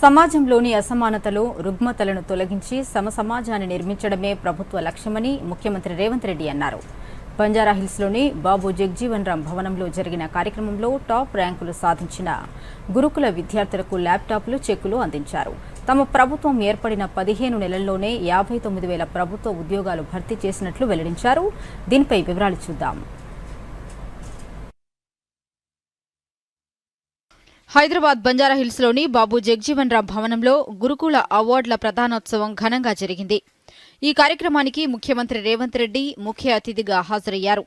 సమాజంలోని అసమానతలు రుగ్మతలను తొలగించి సమ సమాజాన్ని నిర్మించడమే ప్రభుత్వ లక్ష్యమని ముఖ్యమంత్రి రేవంత్ రెడ్డి అన్నారు. బంజారాహిల్స్లోని బాబు జగ్జీవన్ రామ్ భవనంలో జరిగిన కార్యక్రమంలో టాప్ ర్యాంకులు సాధించిన గురుకుల విద్యార్థులకు ల్యాప్టాప్లు చెక్కులు అందించారు. తమ ప్రభుత్వం ఏర్పడిన పదిహేను నెలల్లోనే యాభై తొమ్మిది వేల ప్రభుత్వ ఉద్యోగాలు భర్తీ చేసినట్లు వెల్లడించారు. దీనిపై వివరాలు చూద్దాం. హైదరాబాద్ బంజారాహిల్స్లోని బాబు జగ్జీవన్ రామ్ భవనంలో గురుకుల అవార్డుల ప్రధానోత్సవం ఘనంగా జరిగింది. ఈ కార్యక్రమానికి ముఖ్యమంత్రి రేవంత్ రెడ్డి ముఖ్య అతిథిగా హాజరయ్యారు.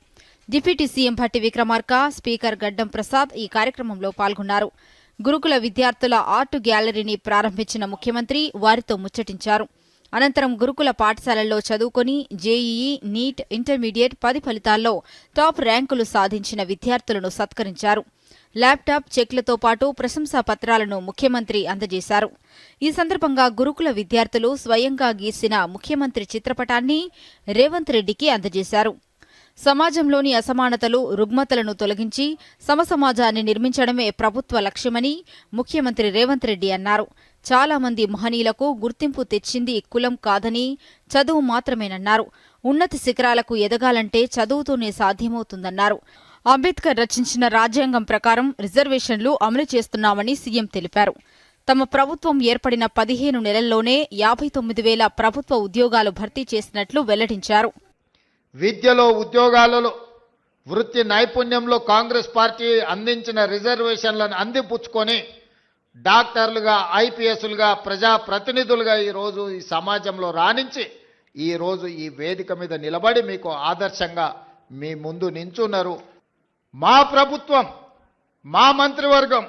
Deputy CM Bhatti Vikramarka speaker Gaddam Prasad ఈ కార్యక్రమంలో పాల్గొన్నారు. గురుకుల విద్యార్థుల ఆర్ట్ గ్యాలరీని ప్రారంభించిన ముఖ్యమంత్రి వారితో ముచ్చటించారు. అనంతరం గురుకుల పాఠశాలల్లో చదువుకొని జేఈఈ నీట్ ఇంటర్మీడియట్ పది ఫలితాల్లో టాప్ ర్యాంకులు సాధించిన విద్యార్థులను సత్కరించారు. ల్యాప్టాప్ చెక్లతో పాటు ప్రశంసా పత్రాలను ముఖ్యమంత్రి అందజేశారు. ఈ సందర్భంగా గురుకుల విద్యార్థులు స్వయంగా గీసిన ముఖ్యమంత్రి చిత్రపటాన్ని రేవంత్ రెడ్డికి అందజేశారు. సమాజంలోని అసమానతలు రుగ్మతలను తొలగించి సమసమాజాన్ని నిర్మించడమే ప్రభుత్వ లక్ష్యమని ముఖ్యమంత్రి రేవంత్ రెడ్డి అన్నారు. చాలా మంది మహనీయులకు గుర్తింపు తెచ్చింది కులం కాదని చదువు మాత్రమేనన్నారు. ఉన్నత శిఖరాలకు ఎదగాలంటే చదువుతూనే సాధ్యమవుతుందన్నారు. అంబేద్కర్ రచించిన రాజ్యాంగం ప్రకారం రిజర్వేషన్లు అమలు చేస్తున్నామని సీఎం తెలిపారు. తమ ప్రభుత్వం ఏర్పడిన పదిహేను నెలల్లోనే యాభై తొమ్మిది వేల ప్రభుత్వ ఉద్యోగాలు భర్తీ చేసినట్లు వెల్లడించారు. విద్యలో ఉద్యోగాలలో వృత్తి నైపుణ్యంలో కాంగ్రెస్ పార్టీ అందించిన రిజర్వేషన్లను అందిపుచ్చుకొని డాక్టర్లుగా ఐపీఎస్లుగా ప్రజాప్రతినిధులుగా ఈరోజు ఈ సమాజంలో రాణించి ఈరోజు ఈ వేదిక మీద నిలబడి మీకు ఆదర్శంగా మీ ముందు నించున్నారు. మా ప్రభుత్వం మా మంత్రివర్గం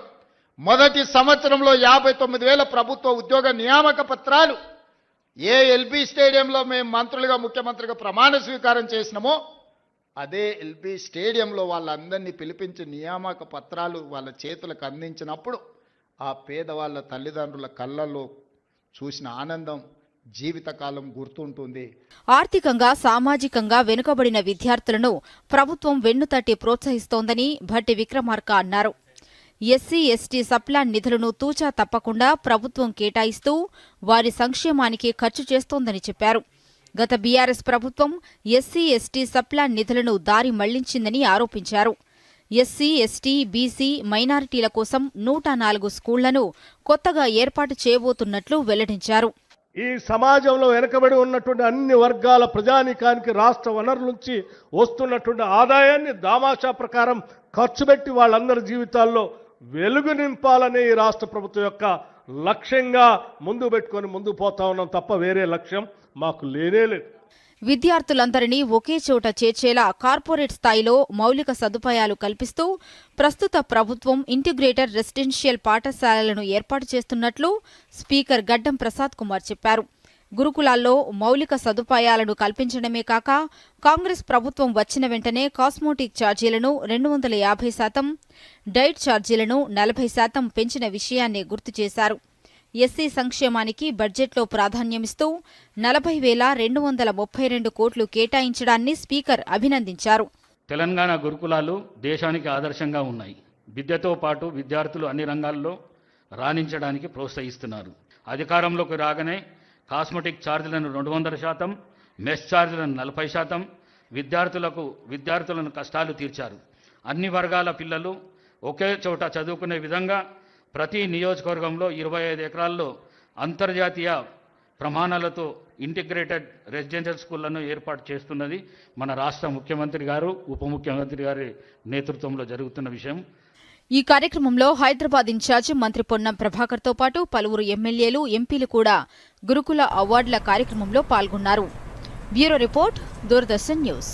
మొదటి సంవత్సరంలో యాభై తొమ్మిది వేల ప్రభుత్వ ఉద్యోగ నియామక పత్రాలు ఏ ఎల్బీ స్టేడియంలో మేము మంత్రులుగా ముఖ్యమంత్రిగా ప్రమాణ స్వీకారం చేసినామో అదే ఎల్బీ స్టేడియంలో వాళ్ళందరినీ పిలిపించి నియామక పత్రాలు వాళ్ళ చేతులకు అందించినప్పుడు ఆ పేదవాళ్ళ తల్లిదండ్రుల కళ్ళల్లో చూసిన ఆనందం జీవితకాలం గుర్తుంటుంది. ఆర్థికంగా సామాజికంగా వెనుకబడిన విద్యార్థులను ప్రభుత్వం వెన్నుతట్టి ప్రోత్సహిస్తోందని భట్టి విక్రమార్క అన్నారు. ఎస్సీ ఎస్టీ సప్లాన్ నిధులను తూచా తప్పకుండా ప్రభుత్వం కేటాయిస్తూ వారి సంక్షేమానికి ఖర్చు చేస్తోందని చెప్పారు. గత బీఆర్ఎస్ ప్రభుత్వం ఎస్సీ ఎస్టీ సప్లాన్ నిధులను దారి మళ్ళించిందని ఆరోపించారు. ఎస్సీ ఎస్టీ బీసీ మైనారిటీల కోసం నూట నాలుగు స్కూళ్ళను కొత్తగా ఏర్పాటు చేయబోతున్నట్లు వెల్లడించారు. ఈ సమాజంలో వెనకబడి ఉన్నటువంటి అన్ని వర్గాల ప్రజానీకానికి రాష్ట్ర వనరుల నుంచి వస్తున్నటువంటి ఆదాయాన్ని దామాషా ప్రకారం ఖర్చు పెట్టి వాళ్ళందరి జీవితాల్లో వెలుగు నింపాలనే ఈ రాష్ట్ర ప్రభుత్వం యొక్క లక్ష్యంగా ముందు పెట్టుకొని ముందు పోతా ఉన్నాం తప్ప వేరే లక్ష్యం మాకు లేనే లేదు. విద్యార్థులందరినీ ఒకే చోట చేర్చేలా కార్పొరేట్ స్థాయిలో మౌలిక సదుపాయాలు కల్పిస్తూ ప్రస్తుత ప్రభుత్వం ఇంటిగ్రేటెడ్ రెసిడెన్షియల్ పాఠశాలలను ఏర్పాటు చేస్తున్నట్లు స్పీకర్ గడ్డం ప్రసాద్ కుమార్ చెప్పారు. గురుకులాల్లో మౌలిక సదుపాయాలను కల్పించడమే కాక కాంగ్రెస్ ప్రభుత్వం వచ్చిన వెంటనే కాస్మోటిక్ ఛార్జీలను రెండు వందల యాభై శాతం డైట్ ఛార్జీలను నలభై శాతం పెంచిన విషయాన్ని గుర్తు చేశారు. ఎస్సీ సంక్షేమానికి బడ్జెట్లో ప్రాధాన్యమిస్తూ నలభై వేల రెండు వందల ముప్పై రెండు కోట్లు కేటాయించడాన్ని స్పీకర్ అభినందించారు. తెలంగాణ గురుకులాలు దేశానికి ఆదర్శంగా ఉన్నాయి. విద్యతో పాటు విద్యార్థులు అన్ని రంగాల్లో రాణించడానికి ప్రోత్సహిస్తున్నారు. అధికారంలోకి రాగానే కాస్మెటిక్ ఛార్జీలను రెండు వందల శాతం మెస్ ఛార్జీలను నలభై శాతం విద్యార్థులకు విద్యార్థులను కష్టాలు తీర్చారు. అన్ని వర్గాల పిల్లలు ఒకే చోట చదువుకునే విధంగా ప్రతి నియోజకవర్గంలో ఇరవై ఐదు ఎకరాల్లో అంతర్జాతీయ ప్రమాణాలతో ఇంటిగ్రేటెడ్ రెసిడెన్షియల్ స్కూళ్ళను ఏర్పాటు చేస్తున్నది మన రాష్ట్ర ముఖ్యమంత్రి గారు ఉప ముఖ్యమంత్రి గారి నేతృత్వంలో జరుగుతున్న విషయం. ఈ కార్యక్రమంలో హైదరాబాద్ ఇన్ఛార్జ్ మంత్రి పొన్నం ప్రభాకర్తో పాటు పలువురు ఎమ్మెల్యేలు ఎంపీలు కూడా గురుకుల అవార్డుల కార్యక్రమంలో పాల్గొన్నారు. Bureau report Doordarshan news.